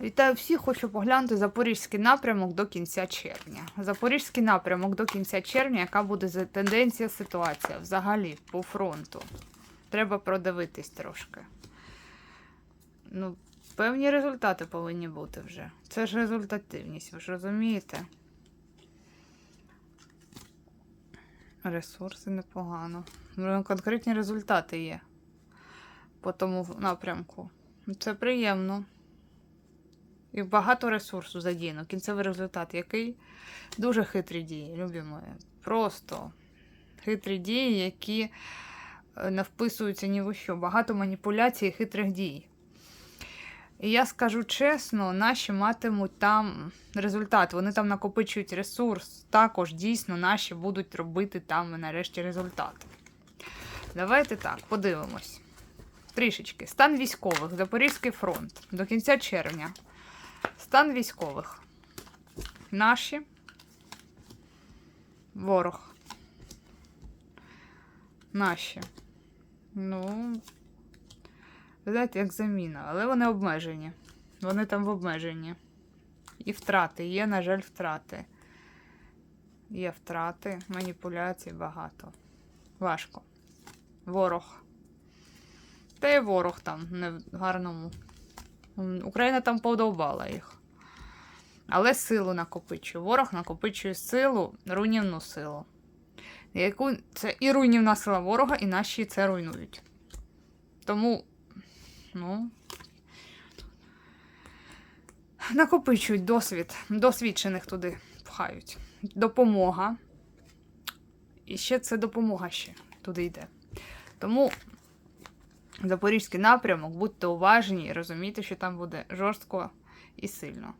Вітаю всіх, хочу поглянути Запорізький напрямок до кінця червня. Запорізький напрямок до кінця червня, яка буде тенденція ситуація взагалі по фронту. Треба продивитись трошки. Ну, певні результати повинні бути вже. Це ж результативність, ви ж розумієте? Ресурси непогано. Ну, Конкретні результати є по тому напрямку. Це приємно. І багато ресурсу задіяно. Кінцевий результат який? Дуже хитрі дії, любі мої. Просто хитрі дії, які е, не вписуються ні в що. Багато маніпуляцій і хитрих дій. І я скажу чесно, наші матимуть там результат. Вони там накопичують ресурс. Також дійсно наші будуть робити там нарешті результат. Давайте так, подивимось. Трішечки. Стан військових. Запорізький фронт. До кінця червня. Стан військових. Наші. Ворог. Наші. Ну. Знаєте, як заміна, але вони обмежені. Вони там в обмеженні. І втрати. Є, на жаль, втрати. Є втрати, маніпуляцій багато. Важко. Ворог. Та й ворог там не в гарному. Україна там подовбала їх. Але силу накопичує. Ворог накопичує силу, руйнівну силу. Яку це і руйнівна сила ворога, і наші це руйнують. Тому, ну. Накопичують досвід, досвідчених туди пхають. Допомога. І ще це допомога ще туди йде. Тому Запорізький напрямок, будьте уважні і розумійте, що там буде жорстко і сильно.